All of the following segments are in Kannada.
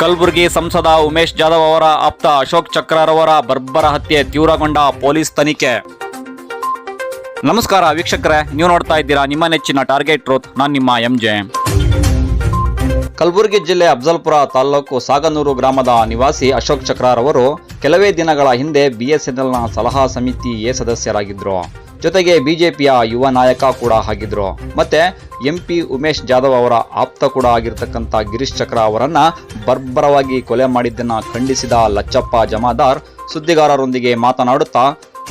ಕಲಬುರಗಿ ಸಂಸದ ಉಮೇಶ್ ಜಾಧವ್ ಅವರ ಆಪ್ತ ಅಶೋಕ್ ಚಕ್ರರವರ ಬರ್ಬರ ಹತ್ಯೆ ತೀವ್ರಗೊಂಡ ಪೊಲೀಸ್ ತನಿಖೆ. ನಮಸ್ಕಾರ ವೀಕ್ಷಕರೇ, ನೀವು ನೋಡ್ತಾ ಇದ್ದೀರಾ ನಿಮ್ಮ ನೆಚ್ಚಿನ ಟಾರ್ಗೆಟ್ ಟ್ರೋತ್, ನಾನು ನಿಮ್ಮ ಎಂ ಜೆ ಕಲಬುರಗಿ ಜಿಲ್ಲೆ ಅಫ್ಜಲ್ಪುರ ತಾಲೂಕು ಸಾಗನೂರು ಗ್ರಾಮದ ನಿವಾಸಿ ಅಶೋಕ್ ಚಕ್ರರವರು ಕೆಲವೇ ದಿನಗಳ ಹಿಂದೆ ಬಿಎಸ್ಎನ್ಎಲ್ನ ಸಲಹಾ ಸಮಿತಿ ಎ ಸದಸ್ಯರಾಗಿದ್ರು. ಜೊತೆಗೆ ಬಿಜೆಪಿಯ ಯುವ ನಾಯಕ ಕೂಡ ಆಗಿದ್ರು. ಮತ್ತೆ ಎಂಪಿ ಉಮೇಶ್ ಜಾಧವ್ ಅವರ ಆಪ್ತ ಕೂಡ ಆಗಿರ್ತಕ್ಕಂಥ ಗಿರೀಶ್ ಚಕ್ರ ಅವರನ್ನ ಬರ್ಬರವಾಗಿ ಕೊಲೆ ಮಾಡಿದ್ದನ್ನ ಖಂಡಿಸಿದ ಲಚ್ಚಪ್ಪ ಜಮಾದಾರ್ ಸುದ್ದಿಗಾರರೊಂದಿಗೆ ಮಾತನಾಡುತ್ತಾ,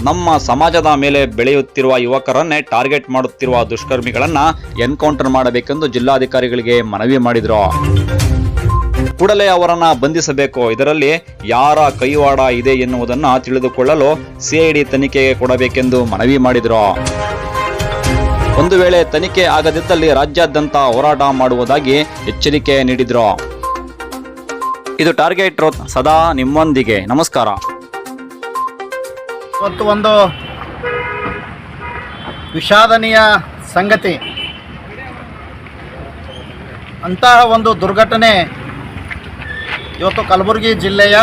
ನಮ್ಮ ಸಮಾಜದ ಮೇಲೆ ಬೆಳೆಯುತ್ತಿರುವ ಯುವಕರನ್ನೇ ಟಾರ್ಗೆಟ್ ಮಾಡುತ್ತಿರುವ ದುಷ್ಕರ್ಮಿಗಳನ್ನ ಎನ್ಕೌಂಟರ್ ಮಾಡಬೇಕೆಂದು ಜಿಲ್ಲಾಧಿಕಾರಿಗಳಿಗೆ ಮನವಿ ಮಾಡಿದ್ರು. ಕೂಡಲೇ ಅವರನ್ನ ಬಂಧಿಸಬೇಕು. ಇದರಲ್ಲಿ ಯಾರ ಕೈವಾಡ ಇದೆ ಎನ್ನುವುದನ್ನ ತಿಳಿದುಕೊಳ್ಳಲು ಸಿಐಡಿ ತನಿಖೆಗೆ ಕೊಡಬೇಕೆಂದು ಮನವಿ ಮಾಡಿದರು. ಒಂದು ವೇಳೆ ತನಿಖೆ ಆಗದಿದ್ದಲ್ಲಿ ರಾಜ್ಯಾದ್ಯಂತ ಹೋರಾಟ ಮಾಡುವುದಾಗಿ ಎಚ್ಚರಿಕೆ ನೀಡಿದ್ರು. ಇದು ಟಾರ್ಗೆಟ್ ಸದಾ ನಿಮ್ಮೊಂದಿಗೆ. ನಮಸ್ಕಾರ. ಇವತ್ತು ಒಂದು ವಿಷಾದನೀಯ ಸಂಗತಿ. ಅಂತಹ ಒಂದು ದುರ್ಘಟನೆ ಇವತ್ತು ಕಲಬುರಗಿ ಜಿಲ್ಲೆಯ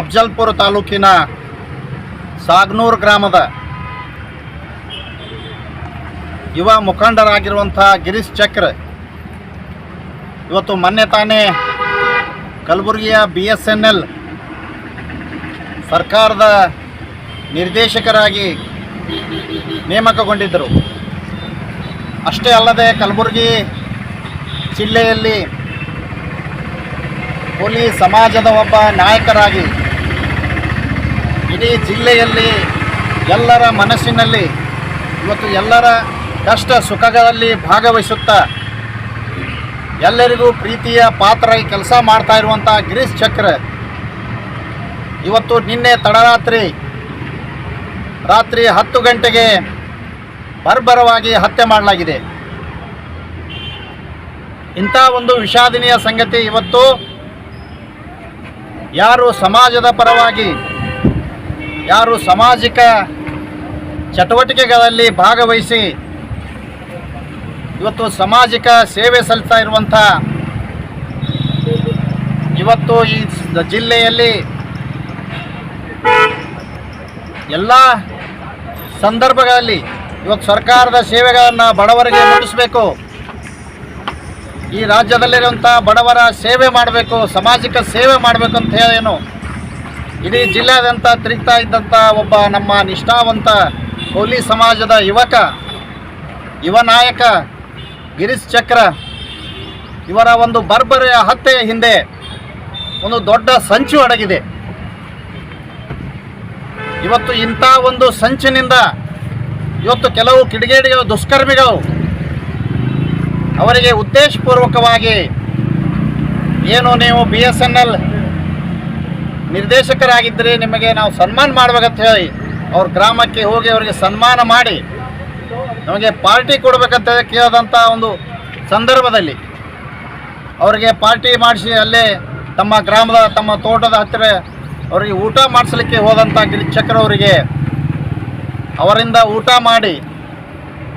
ಅಫ್ಜಲ್ಪುರ ತಾಲೂಕಿನ ಸಾಗ್ನೂರು ಗ್ರಾಮದ ಯುವ ಮುಖಂಡರಾಗಿರುವಂಥ ಗಿರೀಶ್ ಚಕ್ರ ಇವತ್ತು ಮೊನ್ನೆ ತಾನೇ ಕಲಬುರಗಿಯ ಬಿ ಎಸ್ ಎನ್ ಎಲ್ ಸರ್ಕಾರದ ನಿರ್ದೇಶಕರಾಗಿ ನೇಮಕಗೊಂಡಿದ್ದರು. ಅಷ್ಟೇ ಅಲ್ಲದೆ ಕಲಬುರಗಿ ಜಿಲ್ಲೆಯಲ್ಲಿ ಪೊಲೀಸ್ ಸಮಾಜದ ಒಬ್ಬ ನಾಯಕರಾಗಿ. ಇಡೀ ಜಿಲ್ಲೆಯಲ್ಲಿ ಎಲ್ಲರ ಮನಸ್ಸಿನಲ್ಲಿ, ಇವತ್ತು ಎಲ್ಲರ ಕಷ್ಟ ಸುಖಗಳಲ್ಲಿ ಭಾಗವಹಿಸುತ್ತಾ ಎಲ್ಲರಿಗೂ ಪ್ರೀತಿಯ ಪಾತ್ರ ಕೆಲಸ ಮಾಡ್ತಾ ಇರುವಂಥ ಗಿರೀಶ್ ಚಕ್ರ. ಇವತ್ತು ನಿನ್ನೆ ತಡರಾತ್ರಿ ರಾತ್ರಿ ಹತ್ತು ಗಂಟೆಗೆ ಬರ್ಬರವಾಗಿ ಹತ್ಯೆ ಮಾಡಲಾಗಿದೆ. ಇಂಥ ಒಂದು ವಿಷಾದನೀಯ ಸಂಗತಿ ಇವತ್ತು ಯಾರು ಸಮಾಜದ ಪರವಾಗಿ, ಯಾರು ಸಾಮಾಜಿಕ ಚಟುವಟಿಕೆಗಳಲ್ಲಿ ಭಾಗವಹಿಸಿ, ಇವತ್ತು ಸಾಮಾಜಿಕ ಸೇವೆ ಸಲ್ಲಿಸ್ತಾ ಇರುವಂಥ ಇವತ್ತು ಈ ಜಿಲ್ಲೆಯಲ್ಲಿ ಎಲ್ಲ ಸಂದರ್ಭಗಳಲ್ಲಿ ಇವತ್ತು ಸರ್ಕಾರದ ಸೇವೆಗಳನ್ನು ಬಡವರಿಗೆ ಮುಟ್ಟಿಸಬೇಕು. ಈ ರಾಜ್ಯದಲ್ಲಿರುವಂಥ ಬಡವರ ಸೇವೆ ಮಾಡಬೇಕು, ಸಾಮಾಜಿಕ ಸೇವೆ ಮಾಡಬೇಕು ಅಂತ ಹೇಳೇನು ಇಡೀ ಜಿಲ್ಲಾದ್ಯಂತ ತಿರುಗ್ತಾ ಇದ್ದಂಥ ಒಬ್ಬ ನಮ್ಮ ನಿಷ್ಠಾವಂತ ಕೋಲಿ ಸಮಾಜದ ಯುವಕ, ಯುವ ನಾಯಕ ಗಿರೀಶ್ ಚಕ್ರ ಇವರ ಒಂದು ಬರ್ಬರೆಯ ಹತ್ಯೆಯ ಹಿಂದೆ ಒಂದು ದೊಡ್ಡ ಸಂಚು ಅಡಗಿದೆ. ಇವತ್ತು ಇಂಥ ಒಂದು ಸಂಚಿನಿಂದ ಇವತ್ತು ಕೆಲವು ಕಿಡಿಗೇಡಿಗಳು, ದುಷ್ಕರ್ಮಿಗಳು ಅವರಿಗೆ ಉದ್ದೇಶಪೂರ್ವಕವಾಗಿ ಏನು ನೀವು ಬಿ ಎಸ್ ಎನ್ ಎಲ್ ನಿರ್ದೇಶಕರಾಗಿದ್ದರೆ ನಿಮಗೆ ನಾವು ಸನ್ಮಾನ ಮಾಡ್ಬೇಕಂತ ಹೇಳಿ ಅವ್ರ ಗ್ರಾಮಕ್ಕೆ ಹೋಗಿ ಅವರಿಗೆ ಸನ್ಮಾನ ಮಾಡಿ ನಮಗೆ ಪಾರ್ಟಿ ಕೊಡಬೇಕಂತ ಕೇಳಿದಂಥ ಒಂದು ಸಂದರ್ಭದಲ್ಲಿ ಅವರಿಗೆ ಪಾರ್ಟಿ ಮಾಡಿಸಿ ಅಲ್ಲೇ ತಮ್ಮ ಗ್ರಾಮದ ತಮ್ಮ ತೋಟದ ಹತ್ತಿರ ಅವರಿಗೆ ಊಟ ಮಾಡಿಸ್ಲಿಕ್ಕೆ ಹೋದಂಥ ಗಿರಿಚಕ್ರ ಅವರಿಗೆ ಅವರಿಂದ ಊಟ ಮಾಡಿ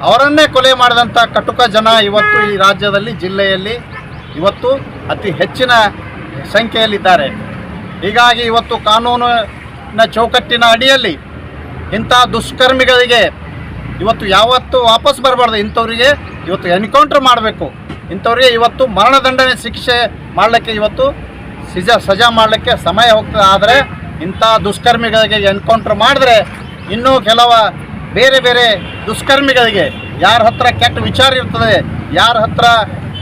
ಅವರನ್ನೇ ಕೊಲೆ ಮಾಡಿದಂಥ ಕಟುಕ ಜನ ಇವತ್ತು ಈ ರಾಜ್ಯದಲ್ಲಿ, ಜಿಲ್ಲೆಯಲ್ಲಿ ಇವತ್ತು ಅತಿ ಹೆಚ್ಚಿನ ಸಂಖ್ಯೆಯಲ್ಲಿದ್ದಾರೆ. ಹೀಗಾಗಿ ಇವತ್ತು ಕಾನೂನಿನ ಚೌಕಟ್ಟಿನ ಅಡಿಯಲ್ಲಿ ಇಂಥ ದುಷ್ಕರ್ಮಿಗಳಿಗೆ ಇವತ್ತು ಯಾವತ್ತೂ ವಾಪಸ್ ಬರಬಾರ್ದು. ಇಂಥವರಿಗೆ ಇವತ್ತು ಎನ್ಕೌಂಟ್ರ್ ಮಾಡಬೇಕು. ಇಂಥವ್ರಿಗೆ ಇವತ್ತು ಮರಣದಂಡನೆ ಶಿಕ್ಷೆ ಮಾಡಲಿಕ್ಕೆ ಇವತ್ತು ಸಿಜ, ಸಜಾ ಮಾಡಲಿಕ್ಕೆ ಸಮಯ ಹೋಗ್ತದೆ. ಆದರೆ ಇಂಥ ದುಷ್ಕರ್ಮಿಗಳಿಗೆ ಎನ್ಕೌಂಟ್ರ್ ಮಾಡಿದ್ರೆ ಇನ್ನೂ ಕೆಲವ ಬೇರೆ ಬೇರೆ ದುಷ್ಕರ್ಮಿಗಳಿಗೆ ಯಾರ ಹತ್ರ ಕೆಟ್ಟ ವಿಚಾರ ಇರ್ತದೆ, ಯಾರ ಹತ್ರ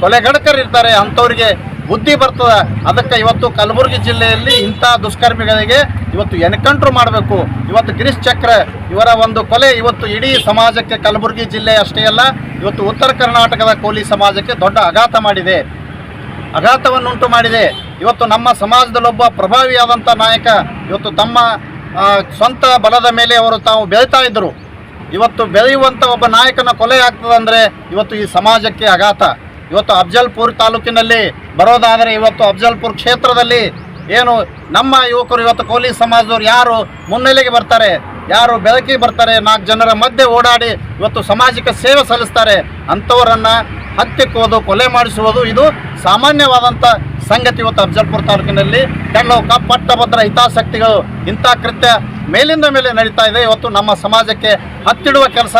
ಕೊಲೆಗಡಕರಿರ್ತಾರೆ ಅಂಥವ್ರಿಗೆ ಬುದ್ಧಿ ಬರ್ತದೆ. ಅದಕ್ಕೆ ಇವತ್ತು ಕಲಬುರಗಿ ಜಿಲ್ಲೆಯಲ್ಲಿ ಇಂಥ ದುಷ್ಕರ್ಮಿಗಳಿಗೆ ಇವತ್ತು ಎನ್ಕೌಂಟ್ರ್ ಮಾಡಬೇಕು. ಇವತ್ತು ಗಿರೀಶ್ ಚಕ್ರ ಇವರ ಒಂದು ಕೊಲೆ ಇವತ್ತು ಇಡೀ ಸಮಾಜಕ್ಕೆ, ಕಲಬುರಗಿ ಜಿಲ್ಲೆ ಅಷ್ಟೇ ಅಲ್ಲ, ಇವತ್ತು ಉತ್ತರ ಕರ್ನಾಟಕದ ಕೋಲಿ ಸಮಾಜಕ್ಕೆ ದೊಡ್ಡ ಆಘಾತ ಮಾಡಿದೆ. ಆಘಾತವನ್ನುಂಟು ಮಾಡಿದೆ. ಇವತ್ತು ನಮ್ಮ ಸಮಾಜದಲ್ಲೊಬ್ಬ ಪ್ರಭಾವಿಯಾದಂಥ ನಾಯಕ, ಇವತ್ತು ತಮ್ಮ ಸ್ವಂತ ಬಲದ ಮೇಲೆ ಅವರು ತಾವು ಬೆಳೀತಾ ಇದ್ದರು. ಇವತ್ತು ಬೆಳೆಯುವಂಥ ಒಬ್ಬ ನಾಯಕನ ಕೊಲೆ ಆಗ್ತದೆ ಅಂದರೆ ಇವತ್ತು ಈ ಸಮಾಜಕ್ಕೆ ಆಘಾತ ಇವತ್ತು ಅಫಜಲ್ಪುರ್ ತಾಲೂಕಿನಲ್ಲಿ ಬರೋದಾದರೆ ಇವತ್ತು ಅಫಜಲ್ಪುರ್ ಕ್ಷೇತ್ರದಲ್ಲಿ ಏನು ನಮ್ಮ ಯುವಕರು ಇವತ್ತು ಕೋಲಿ ಸಮಾಜದವ್ರು ಯಾರು ಮುನ್ನೆಲೆಗೆ ಬರ್ತಾರೆ, ಯಾರು ಬೆಳಕಿಗೆ ಬರ್ತಾರೆ, ನಾಲ್ಕು ಜನರ ಮಧ್ಯೆ ಓಡಾಡಿ ಇವತ್ತು ಸಾಮಾಜಿಕ ಸೇವೆ ಸಲ್ಲಿಸ್ತಾರೆ, ಅಂಥವರನ್ನು ಹತ್ಯೆಕ್ಕೋದು ಕೊಲೆ ಮಾಡಿಸುವುದು ಇದು ಸಾಮಾನ್ಯವಾದಂಥ ಸಂಗತಿ ಇವತ್ತು ಅಫಜಲ್ಪುರ್ ತಾಲೂಕಿನಲ್ಲಿ. ಕಣ್ಣು ಕಪ್ಪಟ್ಟಭದ್ರ ಪಟ್ಟಭದ್ರ ಹಿತಾಸಕ್ತಿಗಳು ಇಂಥ ಕೃತ್ಯ ಮೇಲಿಂದ ಮೇಲೆ ನಡೀತಾ ಇದೆ. ಇವತ್ತು ನಮ್ಮ ಸಮಾಜಕ್ಕೆ ಹತ್ತಿಡುವ ಕೆಲಸ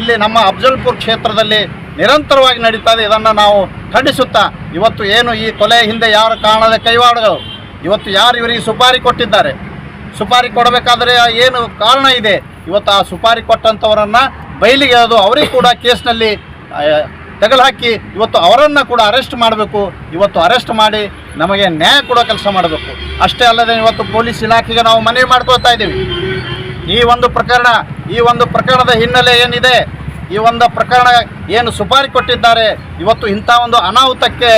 ಇಲ್ಲಿ ನಮ್ಮ ಅಫಜಲ್ಪುರ್ ಕ್ಷೇತ್ರದಲ್ಲಿ ನಿರಂತರವಾಗಿ ನಡೀತಾ ಇದೆ. ಇದನ್ನು ನಾವು ಖಂಡಿಸುತ್ತಾ ಇವತ್ತು ಏನು ಈ ಕೊಲೆ ಹಿಂದೆ ಯಾರು ಕಾಣದ ಕೈವಾಡಗಳು? ಇವತ್ತು ಯಾರು ಇವರಿಗೆ ಸುಪಾರಿ ಕೊಟ್ಟಿದ್ದಾರೆ? ಸುಪಾರಿ ಕೊಡಬೇಕಾದ್ರೆ ಏನು ಕಾರಣ ಇದೆ? ಇವತ್ತು ಆ ಸುಪಾರಿ ಕೊಟ್ಟಂಥವರನ್ನು ಬಯಲಿಗೆ ಅದು, ಅವರಿಗೆ ಕೂಡ ಕೇಸ್ನಲ್ಲಿ ಹಾಕಿ ಇವತ್ತು ಅವರನ್ನು ಕೂಡ ಅರೆಸ್ಟ್ ಮಾಡಬೇಕು. ಇವತ್ತು ಅರೆಸ್ಟ್ ಮಾಡಿ ನಮಗೆ ನ್ಯಾಯ ಕೊಡೋ ಕೆಲಸ ಮಾಡಬೇಕು. ಅಷ್ಟೇ ಅಲ್ಲದೆ ಇವತ್ತು ಪೊಲೀಸ್ ಇಲಾಖೆಗೆ ನಾವು ಮನವಿ ಮಾಡ್ಕೊಳ್ತಾ ಇದ್ದೀವಿ. ಈ ಒಂದು ಪ್ರಕರಣ, ಈ ಒಂದು ಪ್ರಕರಣದ ಹಿನ್ನೆಲೆ ಏನಿದೆ, ಈ ಒಂದು ಪ್ರಕರಣ ಏನು ಸುಪಾರಿ ಕೊಟ್ಟಿದ್ದಾರೆ, ಇವತ್ತು ಇಂಥ ಒಂದು ಅನಾಹುತಕ್ಕೆ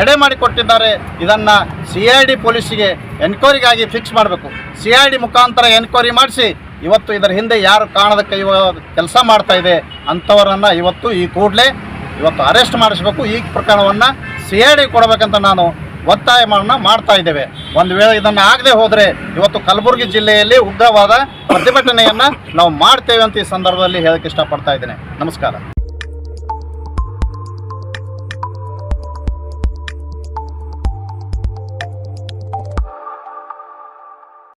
ಎಡೆ ಮಾಡಿ ಕೊಟ್ಟಿದ್ದಾರೆ, ಇದನ್ನು ಸಿ ಐ ಡಿ ಪೊಲೀಸಿಗೆ ಎನ್ಕ್ವೈರಿಗಾಗಿ ಫಿಕ್ಸ್ ಮಾಡಬೇಕು. ಸಿ ಐ ಡಿ ಮುಖಾಂತರ ಎನ್ಕ್ವೈರಿ ಮಾಡಿಸಿ, ಇವತ್ತು ಇದರ ಹಿಂದೆ ಯಾರು ಕಾಣದ ಇವ ಕೆಲಸ ಮಾಡ್ತಾ ಇದೆ ಅಂಥವರನ್ನು ಇವತ್ತು ಈ ಕೂಡಲೇ ಇವತ್ತು ಅರೆಸ್ಟ್ ಮಾಡಿಸಬೇಕು. ಈ ಪ್ರಕರಣವನ್ನು ಸಿ ಕೊಡಬೇಕಂತ ನಾನು ಒತ್ತಾಯ ಮಾಡ್ತಾ ಇದ್ದೇವೆ. ಒಂದು ವೇಳೆ ಇದನ್ನು ಆಗದೆ ಹೋದರೆ ಇವತ್ತು ಕಲಬುರಗಿ ಜಿಲ್ಲೆಯಲ್ಲಿ ಉಗ್ರವಾದ ಪ್ರತಿಭಟನೆಯನ್ನು ನಾವು ಮಾಡ್ತೇವೆ ಅಂತ ಈ ಸಂದರ್ಭದಲ್ಲಿ ಹೇಳಕ್ಕೆ ಇಷ್ಟಪಡ್ತಾ ಇದ್ದೇನೆ. ನಮಸ್ಕಾರ.